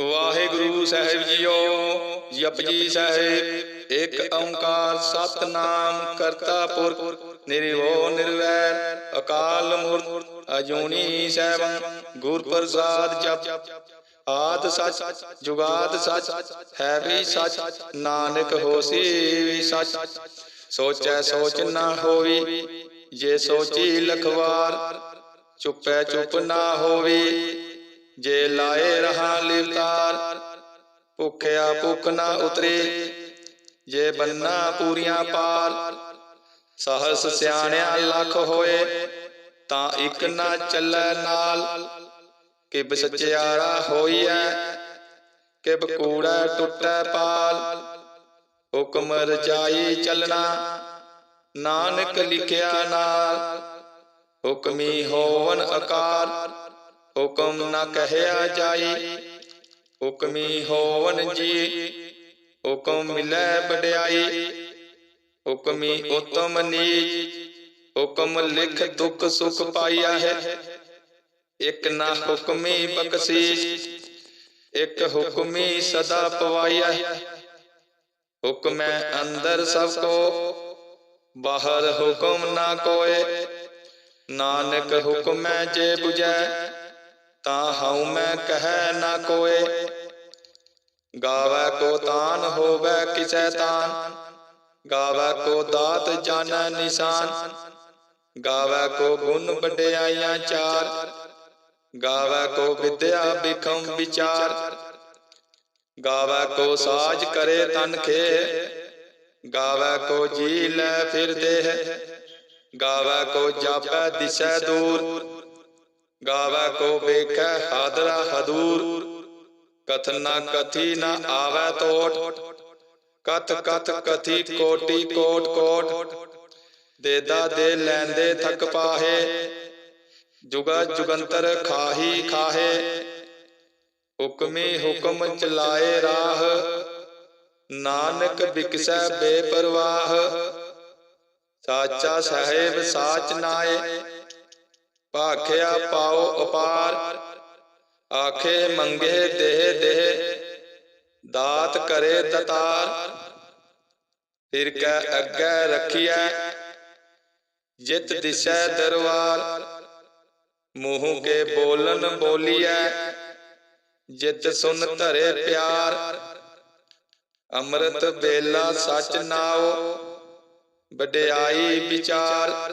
ਵਾਹਿਗੁਰੂ ਸਾਹਿਬ ਜੀਓ, ਜਪਜੀ ਸਾਹਿਬ, ਇੱਕ ਓੰਕਾਰ ਸਤਨਾਮ ਕਰਤਾ ਪੁਰਖ ਨਿਰਭਉ ਨਿਰਵੈਰ, ਅਕਾਲ ਮੂਰਤ, ਅਜੂਨੀ ਸੈਭੰ ਗੁਰ ਪ੍ਰਸਾਦ ਜਪ। ਆਦ ਸੱਚ, ਜੁਗਾਦ ਸੱਚ, ਹੈ ਵੀ ਸੱਚ, ਨਾਨਕ ਹੋਸੀ ਵੀ ਸੱਚ। ਸੋਚੈ ਸੋਚ ਨਾ ਹੋਵੀ, ਜੇ ਸੋਚੀ ਲਖਵਾਰ, ਚੁੱਪੈ ਚੁੱਪ ਨਾ ਹੋਵੀ ਜੇ ਲਾਏ ਰਹਾ ਲਿਵਤਾਰ, ਭੁਖਿਆ ਭੁਖ ਨਾ ਉਤਰੇ। ਜੇ ਬੰਨਾ ਪੂਰੀਆਂ ਪਾਰ, ਸਹਸ ਸਿਆਣਿਆ ਲੱਖ ਹੋਏ, ਤਾਂ ਇੱਕ ਨਾ ਚੱਲੈ ਨਾਲ। ਕਿ ਸਚਿਆਰਾ ਹੋਈਐ, ਕਿਬ ਕੂੜਾ ਟੁੱਟੈ ਪਾਲ। ਹੁਕਮ ਰਜਾਈ ਚੱਲਣਾ, ਨਾਨਕ ਲਿਖਿਆ ਨਾਲ। ਹੁਕਮੀ ਹੋਵਨ ਆਕਾਰ ਹੁਕਮ ਨਾ ਕਹਿਆ ਜਾਈ, ਹੁਕਮੀ ਹੋਵਨ ਜੀ, ਹੁਕਮ ਮਿਲੈ ਵਡਿਆਈ, ਹੁਕਮੀ ਉਤਮ ਨੀਚ, ਹੁਕਮ ਲਿਖ ਦੁਖ ਸੁਖ ਪਾਈਆ ਹੈ। ਇਕ ਨਾ ਹੁਕਮੀ ਬਖਸ਼ੀਸ਼, ਇਕ ਹੁਕਮੀ ਸਦਾ ਪਵਾਈਆ ਹੈ। ਹੁਕਮੈ ਅੰਦਰ ਸਭ ਕੋ, ਬਾਹਰ ਹੁਕਮ ਨਾ ਕੋਏ। ਨਾਨਕ ਹੁਕਮੈ ਜੇ 부ਜੈ ਤਾਂ ਹਉ ਮੈਂ ਕਹੈ ਨਾ ਕੋਏ। ਗਾਵੈ ਕੋ ਤਾਨ, ਹੋਵੈ ਕਿਸੈ ਤਾਨ ਗਾਵੈ ਕੋ ਦਾਤ ਜਾਣੈ ਨਿਸ਼ਾਨ। ਗਾਵੈ ਕੋ ਗੁਣ ਵਡਿਆਈਆਂ ਚਾਰ। ਗਾਵੈ ਕੋ ਵਿਦਿਆ ਬਿਖਮ ਵਿਚਾਰ। ਗਾਵੈ ਕੋ ਸਾਜ ਕਰੇ ਤਨ ਖੇ ਗਾਵੈ ਕੋ ਜੀ ਲੈ ਫਿਰ ਦੇਹ। ਗਾਵੈ ਕੋ ਜਾਪੈ ਦਿਸੈ ਦੂਰ। ਗਾਵੈ ਕੋ ਵੇਖੈ ਹਾਦਰਾ ਹਦੂਰ ਕਥਨ ਨਾ ਕਥੀ ਨਾ ਆਵੈ ਤੋਟ ਕਥ ਕਥ ਕਥੀ ਕੋਟੀ ਕੋਟ ਕੋਟ ਦੇਦਾ ਦੇ ਲੈਂਦੇ ਥਕ ਪਾਹੇ ਜੁਗਾ ਜੁਗੰਤਰ ਖਾਹੀ ਖਾਹੇ ਹੁਕਮੀ ਹੁਕਮ ਚਲਾਏ ਰਾਹ ਨਾਨਕ ਬਿਕਸੈ ਬੇਪਰਵਾਹ ਸਾਚਾ ਸਾਹਿਬ ਸਾਚ ਨਾਏ ਭਾਖਿਆ ਪਾਉ ਅਪਾਰ ਆਖੇ ਮੰਗੇ ਦੇਹ ਦੇਹ, ਦਾਤ ਕਰੇ ਤਤਾਰ ਫਿਰ ਕੈ ਅੱਗੇ ਰਖੀਐ, ਜਿਤ ਦਿਸੈ ਦਰਬਾਰ ਮੂੰਹ ਕੇ ਬੋਲਨ ਬੋਲੀਐ, ਜਿਤ ਸੁਨ ਧਰੇ ਪਿਆਰ। ਅੰਮ੍ਰਿਤ ਬੇਲਾ ਸਚ ਨਾਉ ਵਡਿਆਈ ਵਿਚਾਰ।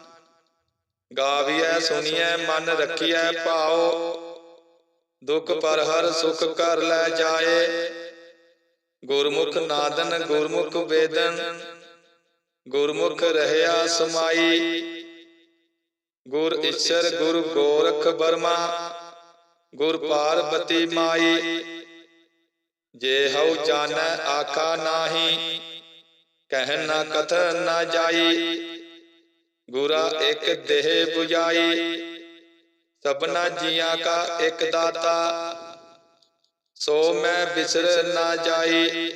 ਗਾਵੀਐ ਸੁਣੀਐ ਮਨ ਰਖੀਐ ਭਾਉ ਦੁਖ ਪਰ ਹਰ ਸੁਖ ਕਰ ਲੈ ਜਾਏ। ਗੁਰਮੁਖ ਨਾਦਨ ਗੁਰਮੁਖ ਵੇਦਨ। ਗੁਰਮੁਖ ਰਹਿਆ ਸਮਾਈ। ਗੁਰ ਈਸ਼ਰ ਗੁਰ ਗੋਰਖ ਬਰਮਾ ਗੁਰ ਪਾਰਬਤੀ ਮਾਈ। ਜੇ ਹਉ ਜਾਣੈ ਆਖਾ ਨਾਹੀ। ਕਹਿ ਨਾ ਕਥਨ ਨਾ ਜਾਈ। ਗੁਰਾ ਇੱਕ ਦੇਹ 부ਜਾਈ ਸਭਨਾ ਜੀਆਂ ਕਾ ਇੱਕ ਦਾਤਾ। ਸੋ ਮੈਂ ਬਿਸਰ ਨਾ ਜਾਈ।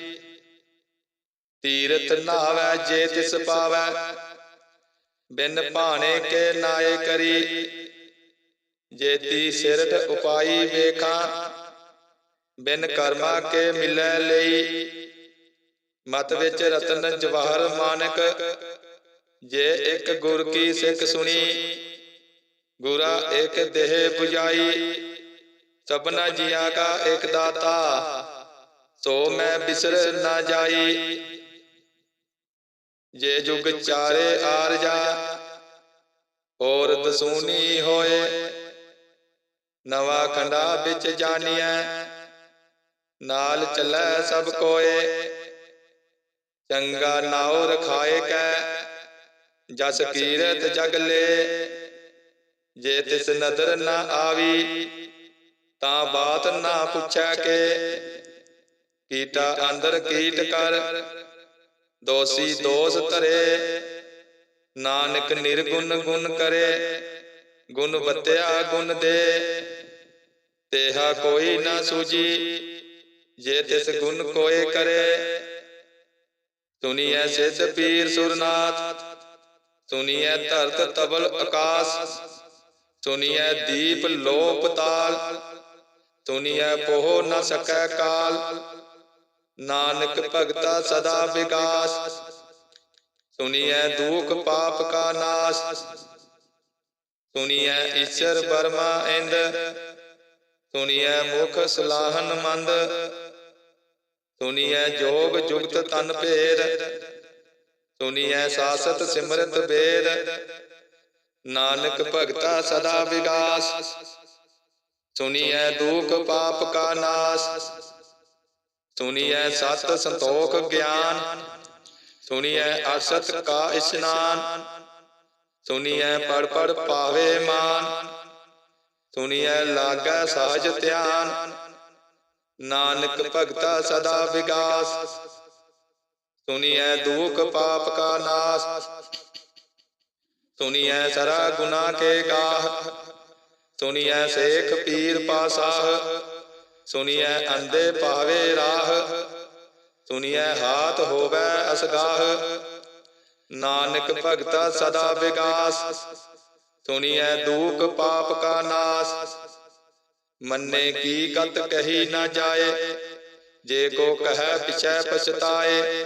ਤੀਰਥ ਨਾਵੈ ਜੇ ਤਿਸ ਪਾਵੈ। ਬਿਨ ਭਾਣੇ ਕੇ ਨਾਏ ਕਰੀ। ਜੇਤੀ ਸਿਰਠ ਉਪਾਈ ਵੇਖਾਂ। ਬਿਨ ਕਰਮਾ ਕੇ ਮਿਲੈ ਲਈ। ਮਤ ਵਿੱਚ ਰਤਨ ਜਵਾਹਰ ਮਾਨਕ। ਜੇ ਇੱਕ ਗੁਰ ਕੀ ਸਿੱਖ ਸੁਣੀ, ਗੁਰਾ ਇੱਕ ਦੇਹ 부ਜਾਈ ਸਭਨਾ ਜੀਆਂ ਕਾ ਇੱਕ ਦਾਤਾ, ਸੋ ਮੈਂ ਬਿਸਰ ਨਾ ਜਾਈ। ਜੇ ਜੁਗ ਚਾਰੇ ਆਰਜਾ ਔਰ ਦਸੂਨੀ ਹੋਏ, ਨਵਾ ਖੰਡਾ ਵਿੱਚ ਜਾਣੀਐ ਨਾਲ ਚੱਲੈ ਸਭ ਕੋਏ, ਚੰਗਾ ਨਾਉ ਰਖਾਏ ਕੈ ਜਸ ਕੀਰਤ ਜਗ ਲੈ। ਜੇ ਤਿਸ ਨਦਰ ਨਾ ਆਵੀ, ਤਾਂ ਬਾਤ ਨਾ ਪੁੱਛੈ ਕੇ। ਕੀਟਾ ਅੰਦਰ ਕੀਟ ਕਰ, ਦੋਸੀ ਦੋਸ ਧਰੇ। ਨਾਨਕ ਨਿਰਗੁਣ ਗੁਣ ਕਰੇ, ਗੁਣ ਬਤਿਆ ਗੁਣ ਦੇ। ਤੇਹਾ ਕੋਈ ਨਾ ਸੂਜੀ ਜੇ ਤਿਸ ਗੁਣ ਕੋਏ ਕਰੇ। ਸੁਨੀਐ ਸਿੱਧ ਪੀਰ ਸੁਰਨਾਥ ਸੁਨੀਐ ਧਰਤ ਤਬਲ ਆਕਾਸ, ਸੁਨੀਐ ਦੀਪ ਲੋਪ ਤਾਲ, ਸੁਨੀਐ ਪੋਹ ਨ ਸਕੈ ਕਾਲ। ਨਾਨਕ ਭਗਤਾ ਸਦਾ ਵਿਗਾਸ, ਸੁਨੀਐ ਦੁਖ ਪਾਪ ਕਾ ਨਾਸ। ਸੁਨੀਐ ਈਸ਼ਰ ਬਰਮਾ ਇੰਦ, ਸੁਨੀਐ ਮੁਖ ਸਲਾਹਨ ਮੰਦ। ਸੁਨੀਐ ਜੋਗ ਜੁਗਤ ਤਨ ਭੇਰ ਸੁਨੀਐ ਸਾਸਤ ਸਿਮਰਤ ਵੇਦ ਨਾਨਕ ਭਗਤਾ ਸਦਾ ਵਿਗਾਸ। ਸੁਨੀਐ ਦੁਖ ਪਾਪ ਕਾ ਨਾਸ। ਸੁਨੀਐ ਸਤ ਸੰਤੋਖ ਗਿਆਨ। ਸੁਨੀਐ ਅਸਤ ਕਾ ਇਸ਼ਨਾਨ। ਸੁਨੀਐ ਪੜ ਪੜ ਪਾਵੇ ਮਾਨ। ਸੁਨੀਐ ਲਾਗੈ ਸਾਜ ਧਿਆਨ। ਨਾਨਕ ਭਗਤਾ ਸਦਾ ਵਿਗਾਸ। ਸੁਨੀਐ ਦੁਖ ਪਾਪ ਕਾ ਨਾਸ। ਸੁਨੀਐ ਸਰਾ ਗੁਨਾ ਕੇ ਗਾਹ। ਸੁਨੀਐ ਸੇਖ ਪੀਰ ਪਾਸਾਹ। ਸੁਨੀਐ ਅੰਦੇ ਪਾਵੇ ਰਾਹ। ਸੁਨੀਐ ਹਾਥ ਹੋਵੇ ਅਸਗਾਹ। ਨਾਨਕ ਭਗਤਾ ਸਦਾ ਵਿਗਾਸ। ਸੁਨੀਐ ਦੂਖ ਪਾਪ ਕਾ ਨਾਸ। ਮੰਨੇ ਕੀ ਕਤ ਕਹੀ ਨਾ ਜਾਏ। ਜੇ ਕੋ ਕਹੈ ਪਿਛੈ ਪਛਤਾਏ।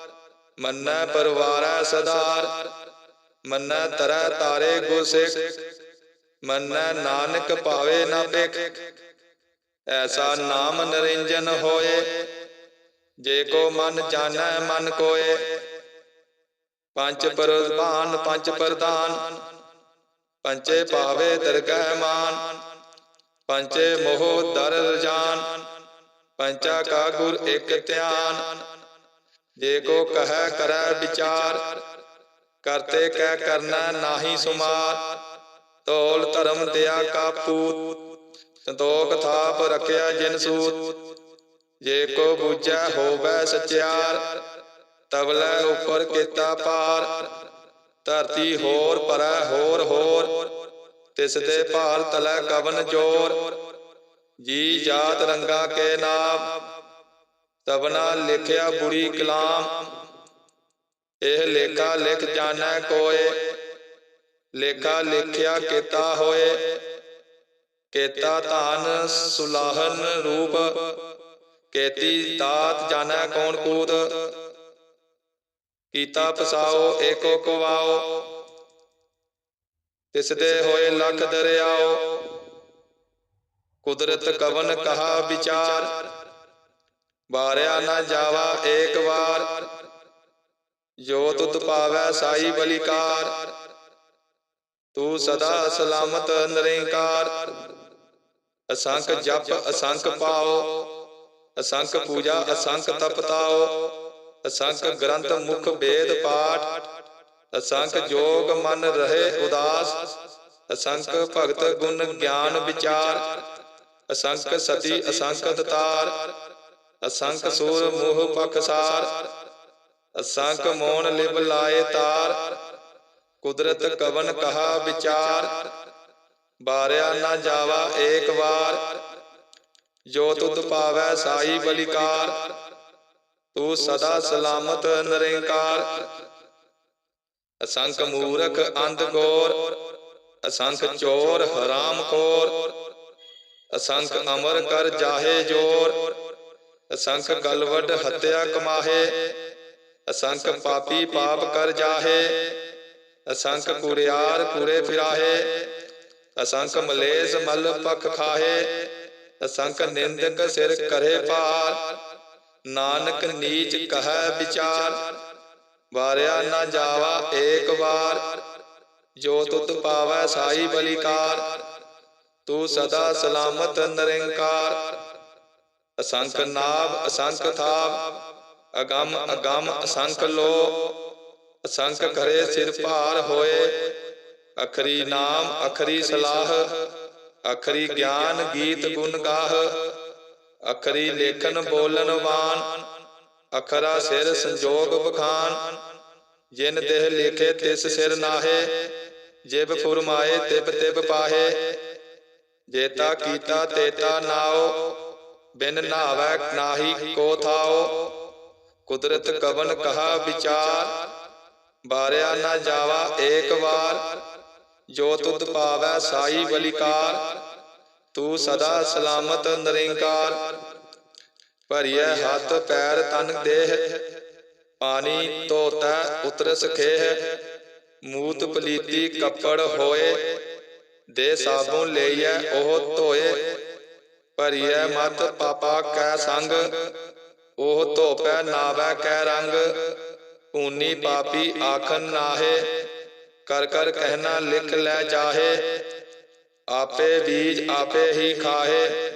ਮੰਨੈ ਪਰਵਾਰੈ ਸਦਾਰ, ਮੰਨੈ ਤਰੈ ਤਾਰੇ ਗੁਰਸਿੱਖ, ਮੰਨੈ ਨਾਨਕ ਭਾਵੇ ਨਾ ਬਿਕ ਐਸਾ ਨਾਮ ਨਰਿੰਜਨ ਹੋਏ, ਜੇ ਕੋ ਮਨ ਜਾਣੈ ਮਨ ਕੋਏ। ਪੰਜ ਪ੍ਰਧਾਨ ਪੰਜ ਪ੍ਰਧਾਨ ਪੰਚੇ ਭਾਵੇ ਦਰਗਹਿ ਮਾਨ ਪੰਚੇ ਮੋਹ ਦਰ ਰਜਾਨ ਪੰਚਾ ਕਾ ਗੁਰ ਇਕ ਧਿਆਨ। ਜੇ ਕੋ ਕਹੈ ਕਰੈ ਵਿਚਾਰ, ਕਰਤੇ ਕਹਿ ਕਰਨਾ ਨਾਹੀ ਸੁਮਾਰ। ਤੋਲ ਧਰਮ ਦਿਆ ਕਾ ਪੂਤ, ਸੰਤੋਖ ਥਾਪ ਰਖਿਆ ਜਿਨ ਸੂਤ। ਜੇ ਕੋ ਬੂਝੈ ਹੋਵੇ ਸਚਿਆਰ ਤਬਲੇ ਉਪਰ ਕੀਤਾ ਪਾਰ ਧਰਤੀ ਹੋਰ ਪਰੈ ਹੋਰ ਹੋਰ, ਤਿਸ ਦੇ ਭਾਲ ਤਲੈ ਕਵਨ ਜੋਰ। ਜੀ ਜਾਤ ਰੰਗਾ ਕੇ ਨਾਮ ਤਬਨਾ ਲਿਖਿਆ ਬੁਰੀ ਕਲਾਮ। ਇਹ ਲੇਖਾ ਲਿਖ ਜਾਣੈ ਕੋਏ। ਲੇਖਾ ਲਿਖਿਆ ਕੀਤਾ ਹੋਏ। ਕੇਤਾ ਧਾਨ ਸੁਲਾਹਨ ਰੂਪ। ਕੇਤੀ ਦਾਤ ਜਾਣੈ ਕੌਣ ਕੂਤ। ਕੀਤਾ ਪਸਾਓ ਏਕੋ ਕਵਾਓ। ਤਿਸ ਦੇ ਹੋਏ ਲੱਖ ਦਰਿਆਓ। ਕੁਦਰਤ ਕਵਨ ਕਹਾ ਵਿਚਾਰ। ਬਾਰਿਆ ਨਾ ਜਾਵਾ ਏਕ ਵਾਰ। ਜੋ ਤੁਤ ਪਾਵੈ ਸਾਈ ਬਲਿਕਾਰ, ਤੂੰ ਸਦਾ ਸਲਾਮਤ ਨਿਰੰਕਾਰ। ਅਸੰਖ ਜਪ, ਅਸੰਖ ਪਾਓ, ਅਸੰਖ ਪੂਜਾ, ਅਸੰਖ ਤਪਤਾਓ, ਅਸੰਖ ਗ੍ਰੰਥ ਮੁਖ ਵੇਦ ਪਾਠ। ਅਸੰਖ ਜੋਗ ਮਨ ਰਹੇ ਉਦਾਸ, ਅਸੰਖ ਭਗਤ ਗੁਣ ਗਿਆਨ ਵਿਚਾਰ। ਅਸੰਖ ਸਤੀ, ਅਸੰਖ ਦਤਾਰ ਅਸੰਖ ਸੂਰ ਮੋਹ ਪਖਸਾਰ ਅਸੰਖ ਮੋਨ ਲਿਵ ਲਾਏ ਤਾਰ। ਕੁਦਰਤ ਕਵਨ ਕਹਾ ਵਿਚਾਰ। ਬਾਰਿਆ ਨਾ ਜਾਵਾ ਏਕ ਵਾਰ। ਜੋ ਤੁਧ ਪਾਵੈ ਸਾਈ ਬਲਿਕਾਰ। ਤੂੰ ਸਦਾ ਸਲਾਮਤ ਨਿਰੰਕਾਰ। ਅਸੰਖ ਮੂਰਖ ਅੰਧ ਗੋਰ ਅਸੰਖ ਚੋਰ ਹਰਾਮ ਖੋਰ। ਅਸੰਖ ਅਮਰ ਕਰ ਜਾਹੇ ਜੋਰ। ਅਸੰਖ ਗਲਵਡ ਹੱਤਿਆ ਕਮਾਹੇ ਅਸੰਖ ਪਾਪੀ ਪਾਪ ਕਰ ਜਾਹੇ ਅਸੰਖ ਕੁਰਿਆਰ ਕੁਰੇ ਫਿਰਾਹੇ ਅਸੰਖ ਮਲੇਸ ਮਲ ਪਖ ਖਾਹੇ ਅਸੰਖ ਨਿੰਦਕ ਸਿਰ ਕਰੇ ਪਾਰ ਨਾਨਕ ਨੀਚ ਕਹੈ ਵਿਚਾਰ ਵਾਰਿਆ ਨਾ ਜਾਵਾ ਏਕ ਵਾਰ ਜੋ ਤੁਤ ਪਾਵੈ ਸਾਈ ਬਲਿਕਾਰ ਤੂੰ ਸਦਾ ਸਲਾਮਤ ਨਿਰੰਕਾਰ ਅਸੰਖ ਨਾਭ ਅਸੰਖ ਥਾਪ ਅਗੰਮ ਅਗੰਮ ਅਸੰਖ ਲੋ ਅਸੰਖ ਕਰੇ ਸਿਰ ਭਾਰ ਹੋਏ ਅਖਰੀ ਨਾਮ ਅਖਰੀ ਸਲਾਹ ਅਖਰੀ ਗਿਆਨ ਗੀਤ ਗੁਣ ਗਾਹ ਅਖਰੀ ਲੇਖਨ ਬੋਲਨ ਵਾਨ ਅਖਰਾ ਸਿਰ ਸੰਜੋਗ ਬਖਾਨ ਜਿਨ ਦੇਹ ਲਿਖੇ ਤਿਸ ਸਿਰ ਨਾਹੇ ਜਿਬ ਫੁਰਮਾਏ ਤਿਬ ਤਿਬ ਪਾਹੇ ਜੇਤਾ ਕੀਤਾ ਤੇਤਾ ਨਾਉ ਬਿਨ ਨਾਵੈ ਨਾਹੀ ਕੋ ਥਾਓ। ਕੁਦਰਤ ਕਵਨ ਕਹਾ ਵਿਚਾਰ। ਬਾਰਿਆ ਨਾ ਜਾਵਾ ਏਕ ਵਾਰ। ਜੋ ਤੁਧ ਪਾਵੈ ਸਾਈ ਬਲਿਕਾਰ। ਤੂੰ ਸਦਾ ਸਲਾਮਤ ਨਿਰੰਕਾਰ। ਭਰੀਐ ਹੱਥ ਪੈਰ ਤਨ ਦੇਹ। ਪਾਣੀ ਧੋਤੈ ਉਤਰਸ ਖੇਹ। ਮੂਤ ਪਲੀਤੀ ਕੱਪੜ ਹੋਏ। ਦੇ ਸਾਬੁਨ ਲਈਐ ਉਹ ਧੋਏ। ਭਰੀਐ ਮਤ ਪਾਪਾ ਕੈ ਸੰਗ, ਉਹ ਧੋਪੈ ਨਾਵੈ ਕੈ ਰੰਗ। ਊਨੀ ਪਾਪੀ ਆਖਨ ਨਾਹੇ, ਕਰ ਕਰ ਕਹਿਣਾ ਲਿਖ ਲੈ ਜਾਹੇ। ਆਪੇ ਬੀਜ ਆਪੇ ਹੀ ਖਾਹੇ,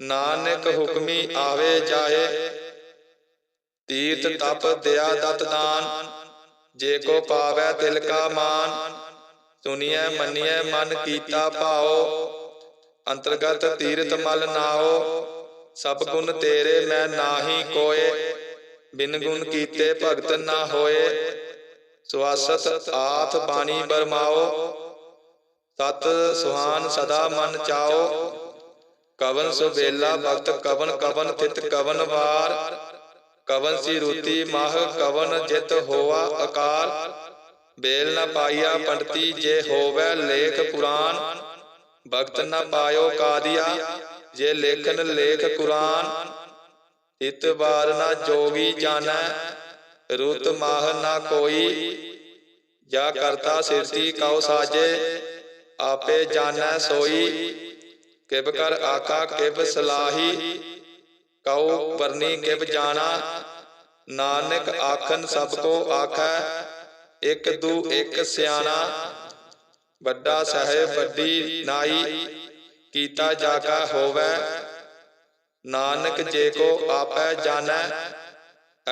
ਨਾਨਕ ਹੁਕਮੀ ਆਵੇ ਜਾਹੇ। ਤੀਰਥ ਤਪ ਦਿਆ ਦਤ ਦਾਨ, ਜੇ ਕੋ ਪਾਵੈ ਤਿਲ ਕਾ ਮਾਨ। ਸੁਨੀਐ ਮੰਨੀਐ ਮਨ ਕੀਤਾ ਭਾਓ ਅੰਤਰਗਤ ਤੀਰਥ ਮਲ ਨਾਓ ਸਭ ਗੁਣ ਤੇਰੇ ਮੈਂ ਨਾਹੀ ਕੋਏ। ਬਿਨ ਗੁਣ ਕੀਤੇ ਭਗਤ ਨਾ ਹੋਏ। ਸਵਾਸਤ ਆਥ ਬਾਣੀ ਬਰਮਾਓ। ਤਤ ਸੁਹਾਨ ਸਦਾ ਮਨ ਚਾਓ। ਕਵਨ ਸੁਬੇਲਾ ਭਗਤ ਕਵਨ ਕਵਨ ਥਿਤ ਕਵਨ ਵਾਰ। ਕਵਨ ਸੀ ਰੂਤੀ ਮਾਹ ਕਵਨ ਜਿਤ ਹੋਆ ਆਕਾਰ ਬੇਲ ਨ ਪਾਈਆ ਪੰਡਤੀ ਜੇ ਹੋਵੇ ਲੇਖ ਪੁਰਾਨ। ਭਗਤ ਨ ਪਾਇਓ ਕਾਦੀਆ, ਜੇ ਲੇਖਨ ਲੇਖ ਕੁਰਾਨ ਇਤ ਬਾਰ ਨਾ ਜੋਗੀ ਜਾਣੈ, ਰੁਤ ਮਾਹ ਨਾ ਕੋਈ। ਜਾ ਕਰਤਾ ਸਿਰਤੀ ਕਉ ਸਾਜੇ, ਆਪੇ ਜਾਣੈ ਸੋਈ। ਕਿਬ ਕਰ ਆਖਾ ਕਿਬ ਸਲਾਹੀ, ਕਉ ਵਰਨੀ ਕਿਬ ਜਾਣਾ। ਨਾਨਕ ਆਖਨ ਸਭ ਕੋ ਆਖੈ, ਇਕ ਦੂ ਇਕ ਸਿਆਣਾ। ਵੱਡਾ ਸਾਹਿਬ ਵੱਡੀ ਨਾਈ ਕੀਤਾ ਜਾ ਕਾ ਹੋਵੇ। ਨਾਨਕ ਜੇ ਕੋ ਆਪੈ ਜਾਣੈ।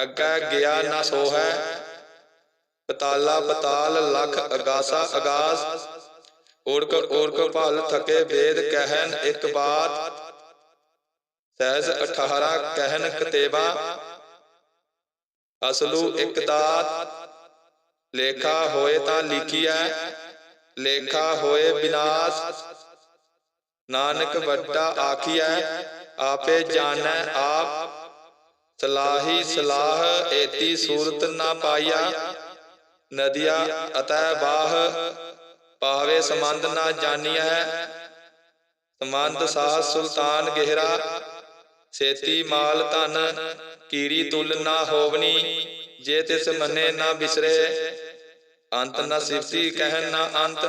ਅੱਗੇ ਗਿਆ ਨਾ ਸੋਹੈ। ਪਤਾਲਾ ਪਤਾਲ ਲਖ ਅਗਾਸਾ ਅਗਾਸ ਓੜਕ ਓੜਕ ਭਲ ਥਕੇ ਵੇਦ ਕਹਿਨ ਇੱਕ ਬਾਤ। ਸਹਿਜ 18 ਕਹਿਨ ਕਤੇਬਾ। ਅਸਲੂ ਇੱਕ ਦਾਤ। ਲੇਖਾ ਹੋਏ ਤਾਂ ਲਿਖੀਐ। ਲੇਖਾ ਹੋਏ ਬਿਨਾਸ਼ ਨਾਨਕ ਵੱਡਾ ਆਖੀਐ, ਆਪੇ ਜਾਣੈ ਆਪ। ਸਲਾਹੀ ਸਲਾਹ ਏਤੀ ਸੂਰਤ ਨਾ ਪਾਇਆ ਨਦੀਆ ਅਤੈ ਬਾਹ, ਪਾਵੇ ਸੰਬੰਧ ਨਾ ਜਾਣੀਐ। ਸੰਬੰਧ ਸਾਹ ਸੁਲਤਾਨ ਗਹਿਰਾ, ਸੇਤੀ ਮਾਲ ਧਨ, ਕੀਰੀ ਤੁਲ ਨਾ ਹੋਵਨੀ। ਜੇ ਤਿਸ ਮੰਨੇ ਨਾ ਬਿਸਰੇ ਅੰਤ ਨਾ ਸਿਫਤੀ ਕਹਿਨ ਨਾ ਅੰਤ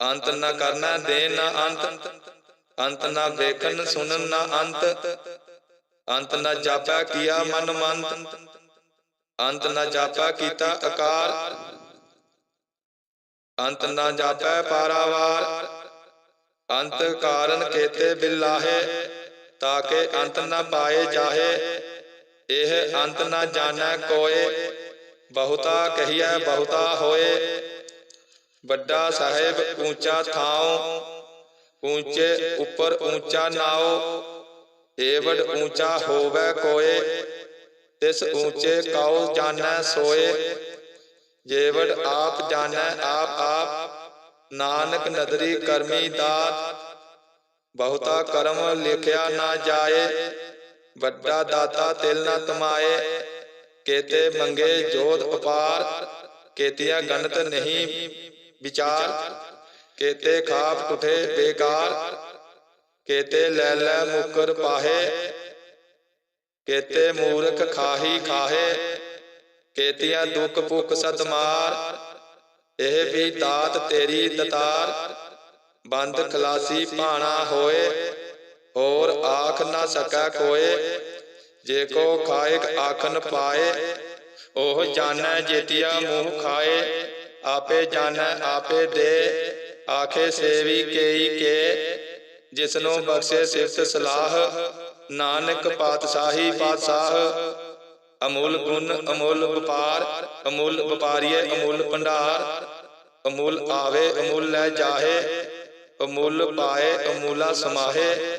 ਅੰਤ ਨਾ ਕਰਨਾ ਦੇਣ ਨਾ ਅੰਤ ਅੰਤ ਨਾ ਵੇਖਣ ਸੁਣਨ ਨਾ ਅੰਤ ਅੰਤ ਨਾ ਜਾਪਾ ਕੀਆ ਮਨ ਮੰਤ, ਅੰਤ ਨਾ ਜਾਪਾ ਕੀਤਾ ਆਕਾਰ ਅੰਤ ਨਾ ਜਾਪੈ ਪਾਰਾਵਾਰ, ਅੰਤ ਕਾਰਨ ਕੇਤੇ ਬਿਲਾਹੇ ਤਾਕੇ ਅੰਤ ਨਾ ਪਾਏ ਜਾਹੇ, ਇਹ ਅੰਤ ਨਾ ਜਾਣੈ ਕੋਏ। ਬਹੁਤਾ ਕਹੀਐ, ਬਹੁਤਾ ਹੋਏ। ਵੱਡਾ ਸਾਹਿਬ ਉੱਚਾ ਥਾਉ ਉੱਚੇ ਉੱਪਰ ਉੱਚਾ ਨਾਉ। ਏਵੜ ਉੱਚਾ ਹੋਵੇ ਕੋਏ, ਤਿਸ ਉੱਚੇ ਕਾਉ ਜਾਣੈ ਸੋਏ। ਜੇਵੜ ਆਪ ਜਾਣੈ ਆਪ ਆਪ, ਨਾਨਕ ਨਦਰੀ ਕਰਮੀ ਦਾਤ। ਬਹੁਤਾ ਕਰਮ ਲਿਖਿਆ ਨਾ ਜਾਏ, ਵੱਡਾ ਦਾਤਾ ਤਿਲ ਨਾ ਤਮਾਏ। ਕੇਤੇ ਮੰਗੇ ਜੋਤ ਉਪਾਰ ਕੇਤੀਆਂ ਗਣਤ ਨਹੀਂ ਵਿਚਾਰ, ਕੇਤੇ ਖਾਪ ਟੁਠੇ ਬੇਕਾਰ, ਕੇਤੇ ਲੈ ਲੈ ਮੁਕਰ ਪਾਹੇ, ਕੇਤੇ ਮੂਰਖ ਖਾਹੀ ਖਾਹੇ, ਕੇਤੀਆਂ ਦੁੱਖ ਭੁੱਖ ਸਤ ਮਾਰ, ਇਹ ਵੀ ਦਾਤ ਤੇਰੀ ਦਤਾਰ, ਬੰਦ ਖਲਾਸੀ ਭਾਣਾ ਹੋਏ, ਹੋਰ ਆਖ ਨਾ ਸਕੈ ਕੋਏ ਜੇ ਕੋ ਖਾਇਕ ਆਖਨ ਪਾਏ ਉਹ ਜਾਣੈ ਜੇਤੀਆ ਮੂੰਹ ਖਾਏ ਆਪੇ ਜਾਣੈ ਆਪੇ ਦੇ ਆਖੇ ਸੇਵੀ ਕੇਈ ਕੇ ਜਿਸਨੂੰ ਬਖਸ਼ੇ ਸਿਫਤ ਸਲਾਹ ਨਾਨਕ ਪਾਤਸ਼ਾਹੀ ਪਾਤਸ਼ਾਹ ਅਮੁੱਲ ਗੁਣ ਅਮੁੱਲ ਵਪਾਰ ਅਮੁੱਲ ਵਪਾਰੀਏ ਅਮੁੱਲ ਭੰਡਾਰ। ਅਮੁੱਲ ਆਵੇ ਅਮੁੱਲ ਲੈ ਜਾਹੇ ਅਮੁੱਲ ਪਾਏ ਅਮੁੱਲਾ ਸਮਾਹੇ।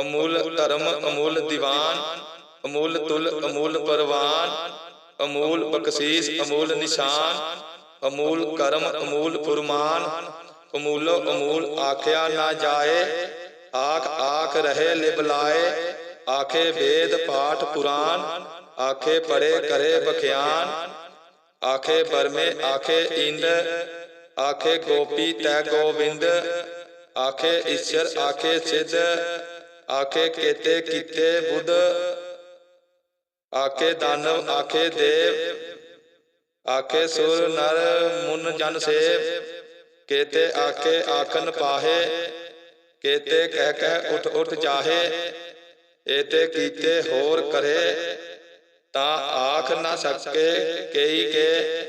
ਅਮੁੱਲ ਧਰਮ ਅਮੁੱਲ ਦੀਵਾਨ। ਅਮੁੱਲ ਤੁਲ, ਅਮੁੱਲ ਪਰਵਾਨ, ਅਮੁੱਲ ਬਖਸ਼ੀਸ, ਅਮੁੱਲ ਨਿਸ਼ਾਨ, ਅਮੁੱਲ ਕਰਮ, ਅਮੁੱਲ ਫੁਰਮਾਨ, ਅਮੁੱਲੋ ਅਮੁੱਲ ਆਖਿਆ ਨਾ ਜਾਏ, ਆਖ ਆਖ ਰਹੇ ਲਿਬਲਾਏ ਆਖੇ ਵੇਦ ਪਾਠ ਪੁਰਾਨ, ਆਖੇ ਪੜੇ ਕਰੇ ਬਖਿਆਨ, ਆਖੇ ਬਰਮੇ ਆਖੇ ਇੰਦ, ਆਖੇ ਗੋਪੀ ਤੈ ਗੋਬਿੰਦ ਆਖੇ ਈਸ਼ਰ ਆਖੇ ਸਿੱਧ, ਆਖੇ ਕੇਤੇ ਕੀਤੇ ਬੁੱਧ ਆਖੇ ਦਾਨਵ ਆਖੇ ਦੇਵ ਆਖੇ ਸੁਰ ਨਰ ਮੁਨ ਜਨ ਸੇਵ। ਕੇਤੇ ਆਖੇ ਆਖਨ ਪਾਹੇ। ਕੇਤੇ ਕਹਿ ਕਹਿ ਉਠ ਉਠ ਜਾਹੇ ਏਤੇ ਕੀਤੇ ਹੋਰ ਕਰੇ। ਤਾਂ ਆਖ ਨਾ ਸਕੇ ਕਈ ਕੇ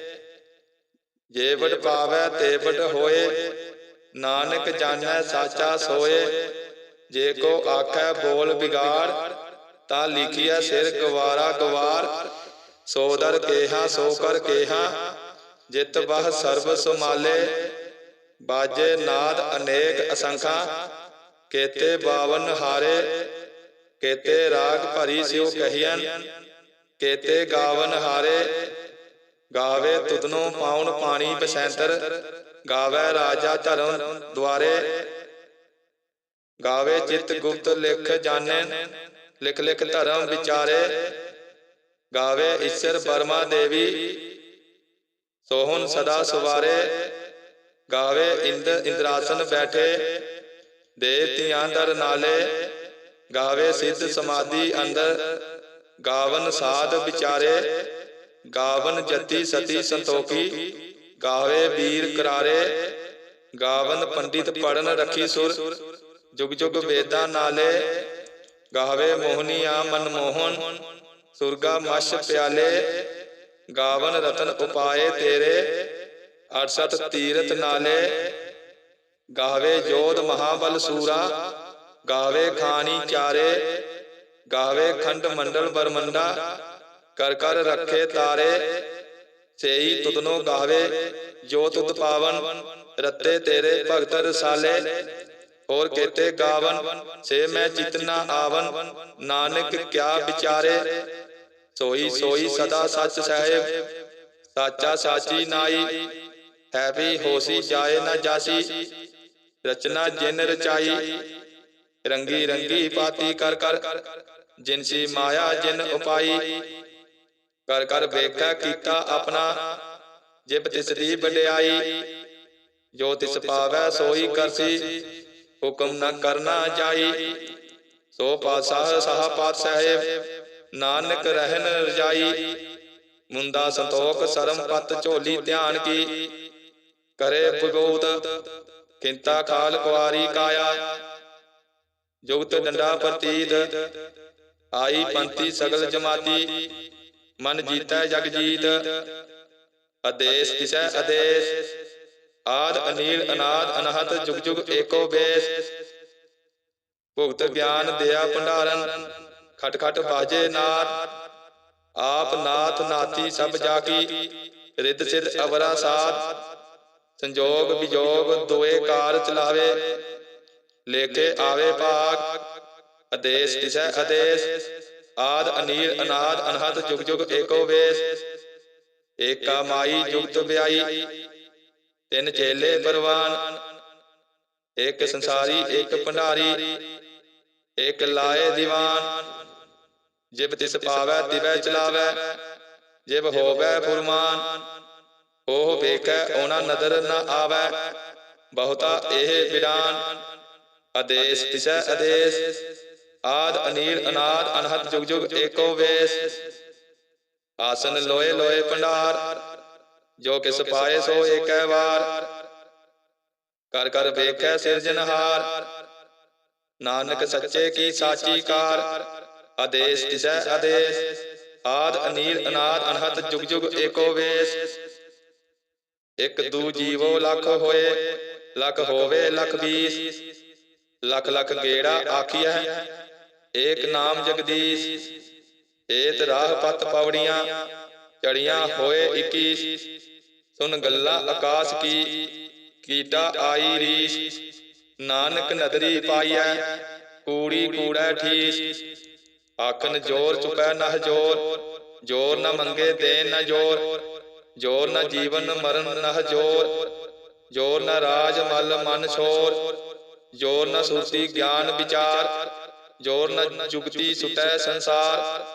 ਜੇ ਵਡ ਪਾਵੈ ਤੇ ਵਡ ਹੋਏ। ਨਾਨਕ ਜਾਣੈ ਸਾਚਾ ਸੋਏ। ਜੇ ਕੋ ਆਖੈ ਬੋਲ ਬਿਗਾੜ ਤਾਂ ਲਿਖਿਆ ਸਿਰ ਗਵਾਰਾ ਗਵਾਰ ਸੋ ਦਰ ਕੇਹਾ, ਸੋ ਕਰ ਕੇਹਾ। ਜਿਤ ਬਹ ਸਰਬ ਸੁਮਾਲੇ, ਬਾਜੇ ਨਾਦ ਅਨੇਕ ਅਸੰਖਾ। ਕੇਤੇ ਬਾਵਨ ਹਾਰੇ, ਕੇਤੇ ਰਾਗ ਭਰੀ ਸਿਉ ਕਹੀਆਂ ਕੇਤੇ ਗਾਵਨ ਹਾਰੇ, ਗਾਵੇ ਤੁਧਨੋਂ ਪਾਉਣ ਪਾਣੀ ਬਸੈਂਤਰ ਗਾਵੇ ਰਾਜਾ ਧਰਮ ਦੁਆਰੇ, ਗਾਵੇ ਚਿਤ ਗੁਪਤ ਲਿਖ ਜਾਣੈ। ਲਿਖ ਲਿਖ ਧਰਮ ਵਿਚਾਰੇ, ਗਾਵੇ ਈਸ਼ਰ ਬਰਮਾ ਦੇਵੀ, ਸੋਹਣ ਸਦਾ ਸਵਾਰੇ, ਗਾਵੇ ਇੰਦ ਇੰਦਰਾਸਨ ਬੈਠੇ ਦੇਵਤਿਆਂ ਦਰ ਨਾਲੇ, ਗਾਵੇ ਸਿੱਧ ਸਮਾਧੀ ਅੰਦਰ, ਗਾਵਨ ਸਾਧ ਵਿਚਾਰੇ, ਗਾਵਨ ਜਤੀ ਸਤੀ ਸੰਤੋਖੀ, ਗਾਵੇ ਵੀਰ ਕਰਾਰੇ, ਗਾਵਨ ਪੰਡਿਤ ਪੜਨ ਰਖੀ ਸੁਰ, ਜੁਗ ਜੁਗ ਵੇਦਾਂ ਨਾਲੇ ਗਾਵੇ ਮੋਹਨੀਆ ਮਨਮੋਹਨ ਸੁਰਗਾ ਮਸ਼ ਪਿਆਲੇ, ਗਾਵਨ ਰਤਨ ਉਪਾਏ ਤੇਰੇ 68 ਤੀਰਤ ਨਾਲੇ, ਗਾਵੇ ਜੋਧ ਮਹਾਬਲ ਸੂਰਾ, ਗਾਵੇ ਖਾਨੀ ਚਾਰੇ, ਗਾਵੇ ਖੰਡ ਮੰਡਲ ਬਰਮੰਡਾ, ਕਰ ਕਰ ਰੱਖੇ ਤਾਰੇ, ਸੇਈ ਤੁਧਨੋ ਗਾਵੇ ਜੋ ਤੁਧ ਪਾਵਨ ਰੱਤੇ ਤੇਰੇ ਭਗਤ ਰਸਾਲੇ ਹੋਰ ਕੇਤੇ ਗਾਵਨ ਸੇ ਮੈਂ ਚਿਤਨਾ ਆਵਨ, ਨਾਨਕ ਕਿਆ ਵਿਚਾਰੇ? ਸੋਈ ਸੋਈ ਸਦਾ ਸੱਚ ਸਾਹਿਬ, ਸਾਚਾ ਸਾਚੀ ਨਾਈ ਹੈ ਵੀ ਹੋਸੀ ਜਾਏ ਨਾ ਜਾਸੀ, ਰਚਨਾ ਜਿਨ ਰਚਾਈ, ਰੰਗੀ ਰੰਗੀ ਪਾਤੀ ਕਰ ਕਰ ਜਿਨਸੀ ਮਾਇਆ ਜਿਨ ਉਪਾਈ, ਕਰ ਕਰ ਵੇਖੈ ਕੀਤਾ ਆਪਣਾ, ਜਿਬ ਤਿਸ ਦੀ ਵਡਿਆਈ, ਜੋ ਤਿਸ ਪਾਵੈ ਸੋਈ ਕਰਸੀ ਹੁਕਮ ਨ ਕਰਨਾ ਜਾਈ। ਸੋ ਪਾਤਸ਼ਾਹ ਸਾਹ ਪਾਤ ਸਾਹਿਬ, ਨਾਨਕ ਰਹਿਨ ਰਜਾਈ। ਮੁੰਦਾ ਸੰਤੋਖ ਸਰਮ ਪਤ ਝੋਲੀ ਧਿਆਨ ਕੀ। ਕਰੇ ਬਗੋਤ ਕਿੰਤਾ ਕਾਲ ਕੁਆਰੀ ਕਾਇਆ। ਜੁਗਤ ਡੰਡਾ ਪ੍ਰਤੀਤ, ਆਈ ਪੰਤੀ ਸਗਲ ਜਮਾਤੀ। ਮਨ ਜੀਤੈ ਜਗ ਜੀਤ, ਆਦੇਸ਼ ਕਿਸੈ ਆਦੇਸ਼। ਆਦ ਅਨੀਲ ਅਨਾਦ ਅਨਹਤ ਜੁਗ ਜੁਗ ਏਕੋ ਬੇਸ। ਭੁਗਤ ਗਿਆਨ ਦਿਆ ਭੰਡਾਰਨ। ਖਟ ਖਟ ਬਾਜੇ ਨਾਦ ਆਪ ਨਾਥ ਨਾਤੀ ਸਭ ਜਾ ਕੀ। ਰਿੱਧ ਸਿਧ ਅਵਰਾ ਸਾਧ। ਸੰਜੋਗ ਵਿਜੋਗ ਦੋਏ ਕਾਰ ਚਲਾਵੇ। ਲੇਕੇ ਆਵੇ ਭਾਗ। ਆਦੇਸ਼ ਤਿਸੈ ਆਦੇਸ਼। ਆਦ ਅਨੀਲ ਅਨਾਦ ਅਨਹਤ ਜੁਗ ਜੁਗ ਏਕੋ ਵੇਸ ਏਕਾ ਮਾਈ ਜੁਗਤ ਵਿਆਈ। ਤਿੰਨ ਚੇਲੇ ਪਰਵਾਨ ਇੱਕ ਸੰਸਾਰੀ ਇੱਕ ਭੰਡਾਰੀ ਇੱਕ ਲਾਏ ਦੀਵਾਨ। ਜਿਬ ਤਿਸ ਪਾਵੈ ਤਿਵੈ ਚਲਾਵੈ ਜਿਬ ਹੋਵੈ ਫੁਰਮਾਨ। ਉਹ ਵੇਖੈ ਉਹਨਾਂ ਨਦਰ ਨ ਆਵੈ। ਬਹੁਤਾ ਇਹ ਬਿਰਾਨ ਆਦੇਸ਼ ਤਿਸੈ ਆਦੇਸ਼। ਆਦ ਅਨੀਲ ਅਨਾਦ ਅਨਹਦ ਜੁਗ ਜੁਗ ਏਕੋ ਵੇਸ। ਆਸਨ ਲੋਏ ਲੋਏ ਭੰਡਾਰ। ਜੋ ਕਿਸ ਪਾਏ ਸੋ ਏਕੈ ਵਾਰ। ਕਰ ਕਰ ਵੇਖੈ ਸਿਰਜਨਹਾਰ ਨਾਨਕ ਸੱਚੇ ਕੀ ਸਾਚੀ ਕਾਰ। ਆਦੇਸ਼ ਤਿਸੈ ਆਦੇਸ਼। ਆਦ ਅਨੀਲ ਅਨਾਦ ਅਨਹਦ ਜੁਗ ਜੁਗ ਏਕੋ ਵੇਸ। ਇਕ ਦੂ ਜੀਵੋ ਲੱਖ ਹੋਏ। ਲੱਖ ਹੋਵੇ ਲੱਖ ਬੀਸ। ਲੱਖ ਲੱਖ ਗੇੜਾ ਆਖੀਐ। ਏਕ ਨਾਮ ਜਗਦੀਸ਼। ਏਤ ਰਾਹ ਪਤ ਪਵੜੀਆਂ। ਚੜੀਆਂ ਹੋਏ 21 ਸੁਨ ਗੱਲਾਂ ਆਕਾਸ਼ ਕੀ, ਕੀਟਾ ਆਈ ਰੀਸ। ਨਾਨਕ ਨਦਰੀ ਪਾਈਐ, ਕੂੜੀ ਕੂੜੈ ਠੀਸ। ਆਖਨ ਜੋਰ ਚੁਕੈ ਨਹ ਜੋਰ ਜੋਰ ਨ ਮੰਗੇ ਦੇਨ ਨ ਜੋਰ। ਜੋਰ ਨ ਜੀਵਨ ਮਰਨ ਨਹ ਜੋਰ। ਜੋਰ ਨ ਰਾਜ ਮਲ ਮਨ ਸ਼ੋਰ ਜੋਰ ਨ ਸੁਤੀ ਗਿਆਨ ਵਿਚਾਰ। ਜੋਰ ਨ ਜੁਗਤੀ ਸੁਟੈ ਸੰਸਾਰ।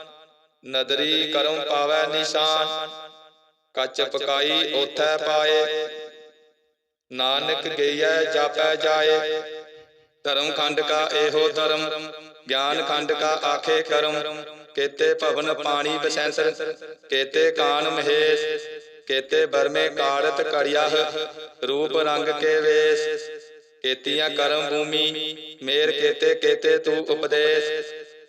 ਨਦਰੀ ਕਰਮ ਪਾਵੈ ਨਿਸ਼ਾਨ। ਕੱਚ ਪਕਾਈ ਉਥੈ ਪਾਏ। ਨਾਨਕ ਗਈਐ ਜਾਪੈ ਜਾਏ। ਧਰਮ ਖੰਡ ਕਾ ਇਹੋ ਧਰਮ। ਗਿਆਨ ਖੰਡ ਕਾ ਆਖੇ ਕਰਮ। ਕੇਤੇ ਭਵਨ ਪਾਣੀ ਬਸੈਂਸਰ। ਕੇਤੇ ਕਾਨ ਮਹੇਸ਼। ਕੇਤੇ ਬਰਮੇ ਕਾੜਤ ਕੜਿਆਹ ਰੂਪ ਰੰਗ ਕੇ ਵੇਸ। ਕੇਤੀਆਂ ਕਰਮ ਭੂਮੀ। ਮੇਰ ਕੇਤੇ ਕੇਤੇ ਤੂੰ ਉਪਦੇਸ਼।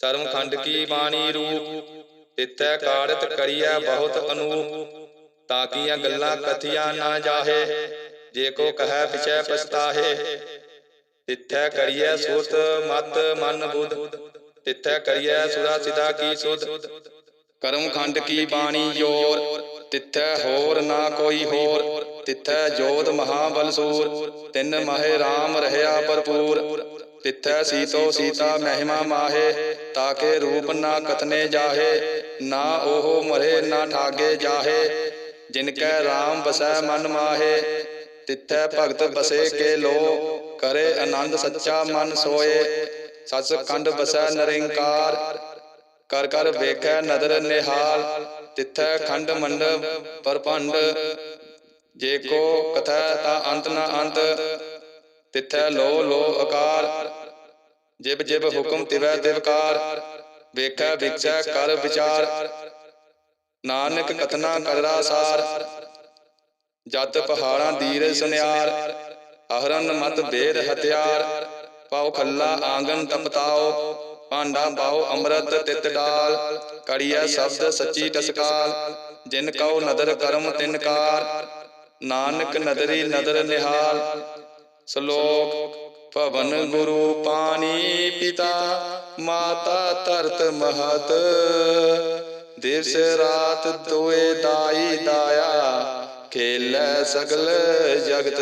ਧਰਮ ਖੰਡ ਕੀ ਬਾਣੀ ਰੂਪ, ਤਿੱਥੈ ਕਾੜਤ ਕਰੀਐ ਬਹੁਤ ਅਨੂਪ ਤਾਕੀਆਂ ਗੱਲਾਂ ਕਥੀਆਂ ਨਾ ਜਾਹੇ, ਜੇ ਕੋ ਕਹੈ ਪਿਛੈ ਪਛਤਾਹੇ। ਤਿੱਥੈ ਕਰੀਐ ਸੁਤ ਮਤ ਮਨ ਬੁੱਧ, ਤਿੱਥੈ ਕਰੀਐ ਸੁਦਾ ਸਿਦਾ ਕੀ ਸੁਧ। ਕਰਮ ਖੰਡ ਕੀ ਬਾਣੀ ਜੋਰ, ਤਿੱਥੈ ਹੋਰ ਨਾ ਕੋਈ ਹੋਰ, ਤਿੱਥੈ ਜੋਤ ਮਹਾਬਲ ਸੂਰ, ਤਿੰਨ ਮਾਹੇ RAM ਰਹਿਆ ਭਰਪੂਰ। ਤਿੱਥੈ ਸੀਤੋ ਸੀਤਾ ਮਹਿਮਾ ਮਾਹੇ, ਤਾਕੇ ਰੂਪ ਨਾ ਕਤਨੇ ਜਾਹੇ, ਨਾ ਉਹ ਮਰੇ ਨਾ ਠਾਗੇ ਜਾਹੇ ਜਿਨ ਕੈ RAM ਬਸੈ ਮਨ ਮਾਹੇ, ਤਿੱਥੈ ਭਗਤ ਬਸੇ ਕੇ ਲੋ, ਕਰੇ ਆਨੰਦ ਸੱਚਾ ਮਨ ਸੋਏ, ਸਚ ਕੰਡ ਬਸੈ ਨਰਿੰਕਾਰ, ਕਰ ਕਰ ਵੇਖੈ ਨਦਰ ਨਿਹਾਲ, ਤਿੱਥੈ ਖੰਡ ਮੰਡ ਪਰਪੰਡ, ਜੇ ਕੋ ਕਥੈ ਤਾ ਅੰਤ ਨਾ ਅੰਤ ਤਿਥੈ ਲੋ ਲੋ ਆਕਾਰ ਜਿਬ ਜਿਬ ਹੁਕਮ ਤਿਵੈ ਤਿਵਕਾਰ ਵੇਖੈ ਵਿਚੈ ਕਰ ਵਿਚਾਰ। ਨਾਨਕ ਕਥਨਾ ਕਰੜਾ ਸਾਰ। ਜਤ ਪਹਾੜਾਂ ਦੀਰ ਸੁਨਿਆਰ। ਅਹਰਨ ਮਤ ਬੇਦ ਹਥਿਆਰ। ਪਾਉ ਖੱਲਾ ਆਂਗਨ ਤਪਤਾਓ ਭਾਂਡਾ ਪਾਉ ਅੰਮ੍ਰਿਤ ਤਿਤ ਡਾਲ। ਕੜੀਐ ਸ਼ਬਦ ਸੱਚੀ ਟਸਕਾਲ। ਜਿਨ ਕਉ ਨਦਰ ਕਰਮ ਤਿਨਕਾਰ ਨਾਨਕ ਨਦਰੀ ਨਦਰ ਨਿਹਾਲ। ਸ਼ਲੋਕ, ਭਵਨ ਗੁਰੂ ਪਾਣੀ ਪਿਤਾ, ਮਾਤਾ ਧਰਤ ਮਹਤ। ਦਿਵਸ ਰਾਤ ਦੋਏ ਦਾਈ ਦਾਇਆ, ਖੇਲੈ ਸਗਲ ਜਗਤ।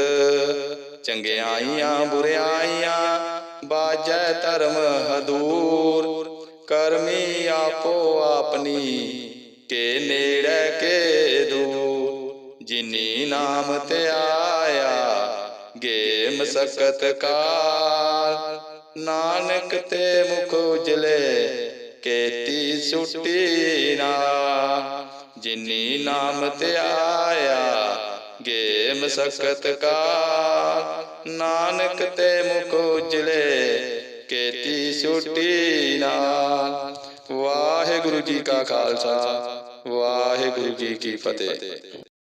ਚੰਗਿਆਈਆਂ, ਬੁਰਿਆਈਆਂ, ਬਾਜੈ ਧਰਮ ਹਦੂਰ। ਕਰਮੀ ਆਪੋ ਆਪਣੀ, ਕੇ ਨੇੜੇ ਕੇ ਦੂਰ। ਜਿਨੀ ਨਾਮ ਤੇ ਮਸਕਤ ਕਾਲ, ਨਾਨਕ ਤੇ ਮੁਖ ਉਜਲੇ, ਕੇਤੀ ਸੁਟੀ ਨਾ। ਜਿਨੀ ਨਾਮ ਤੇ ਆਇਆ ਗੇ ਮਸਕਤ ਕਾ ਨਾਨਕ ਤੇ ਮੁਖ ਉਜਲੇ, ਕੇਤੀ ਸੁਟੀ ਨਾ। ਵਾਹਿਗੁਰੂ ਜੀ ਕਾ ਖਾਲਸਾ, ਵਾਹਿਗੁਰੂ ਜੀ ਕੀ ਫਤਿਹ।